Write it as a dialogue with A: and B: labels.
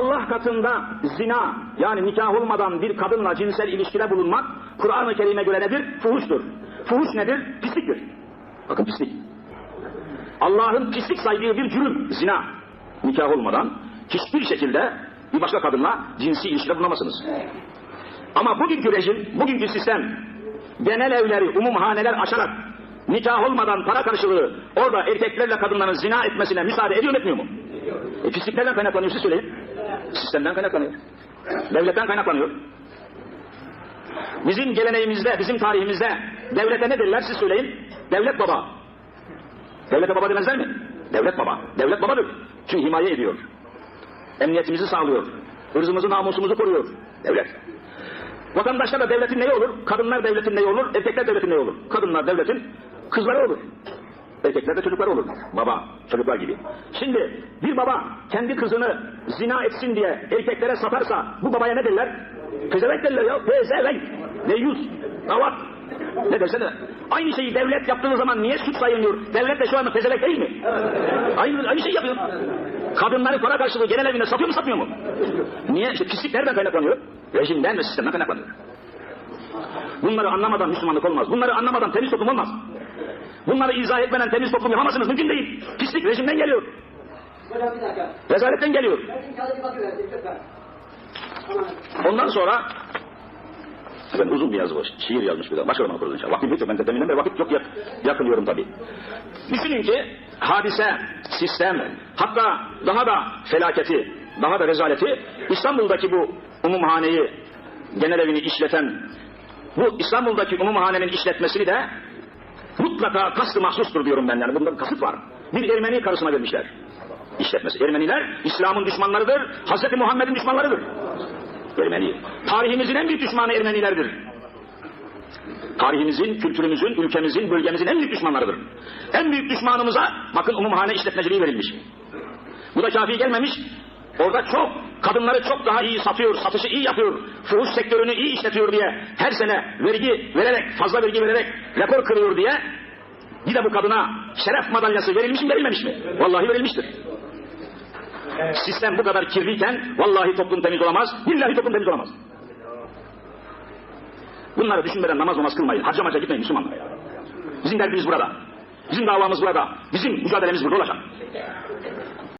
A: Allah katında zina yani nikah olmadan bir kadınla cinsel ilişkide bulunmak Kur'an-ı Kerim'e göre nedir? Fuhuştur. Fuhuş nedir? Pisliktir. Bakın pislik. Allah'ın pislik saydığı bir cürüm zina. Nikah olmadan hiçbir şekilde bir başka kadınla cinsi ilişkide bulunamazsınız. Ama bugünkü rejim, bugünkü sistem genel evleri, umumhaneler açarak nikah olmadan para karşılığı orada erkeklerle kadınların zina etmesine müsaade ediyor etmiyor mu? E pisliklerden kaynaklanıyor siz söyleyin. Sistemden kaynaklanıyor. Devletten kaynaklanıyor. Bizim geleneğimizde, bizim tarihimizde devlete ne derler siz söyleyin? Devlet baba. Devlete baba demezler mi? Devlet baba. Devlet babadır. Çünkü himaye ediyor. Emniyetimizi sağlıyor. Hırzımızı, namusumuzu koruyor. Devlet. Vatandaşlar da devletin neyi olur? Kadınlar devletin neyi olur? Erkekler devletin neyi olur? Kadınlar devletin kızları olur. Erkekler de çocuklar olur. Baba, çocuklar gibi. Şimdi bir baba kendi kızını zina etsin diye erkeklere satarsa bu babaya ne derler? Pezevenk derler ya. Pezevenk. Deyyus. Davat. Ne derse de. Aynı şeyi devlet yaptığı zaman niye suç sayılmıyor? Devlet de şu anda pezevenk değil mi? Aynı, aynı şey yapıyor. Kadınları para karşılığı genel evinde satıyor mu satmıyor mu? Niye? İşte pislik nereden kaynaklanıyor? Rejimden ve sistemden kaynaklanıyor. Bunları anlamadan Müslümanlık olmaz. Bunları anlamadan temiz toplum olmaz. Bunları izah etmeden temiz toplum yapamazsınız. Mümkün değil. Pislik rejimden geliyor. Rezaletten geliyor. Ondan sonra ben uzun bir yazı var. Şiir yazmış bir de. Başka zaman okuruz inşallah. Vakit yok. Ben de deminden beri vakit yok. Yak, yakınıyorum tabii. Düşünün ki hadise, sistem, hatta daha da felaketi, daha da rezaleti İstanbul'daki bu umumhaneyi, genel evini işleten bu İstanbul'daki umumhanenin işletmesini de mutlaka kastı mahsustur diyorum ben yani. Bunda kasıt var. Bir Ermeni karısına vermişler. İşletmesi. Ermeniler İslam'ın düşmanlarıdır. Hazreti Muhammed'in düşmanlarıdır. Ermeni. Tarihimizin en büyük düşmanı Ermenilerdir. Tarihimizin, kültürümüzün, ülkemizin, bölgemizin en büyük düşmanlarıdır. En büyük düşmanımıza bakın umumhane işletmeciliği verilmiş. Bu da kafi gelmemiş. Orada çok, kadınları çok daha iyi satıyor, satışı iyi yapıyor, fuhuş sektörünü iyi işletiyor diye her sene vergi vererek, fazla vergi vererek rekor kırıyor diye bir de bu kadına şeref madalyası verilmiş mi verilmemiş mi? Vallahi verilmiştir. Sistem bu kadar kirliyken vallahi toplum temiz olamaz, billahi toplum temiz olamaz. Bunları düşünmeden namaz namaz kılmayın, harcamaca gitmeyin Müslümanlar. Bizim derdimiz burada. Bizim davamız burada. Bizim mücadelemiz burada olacak.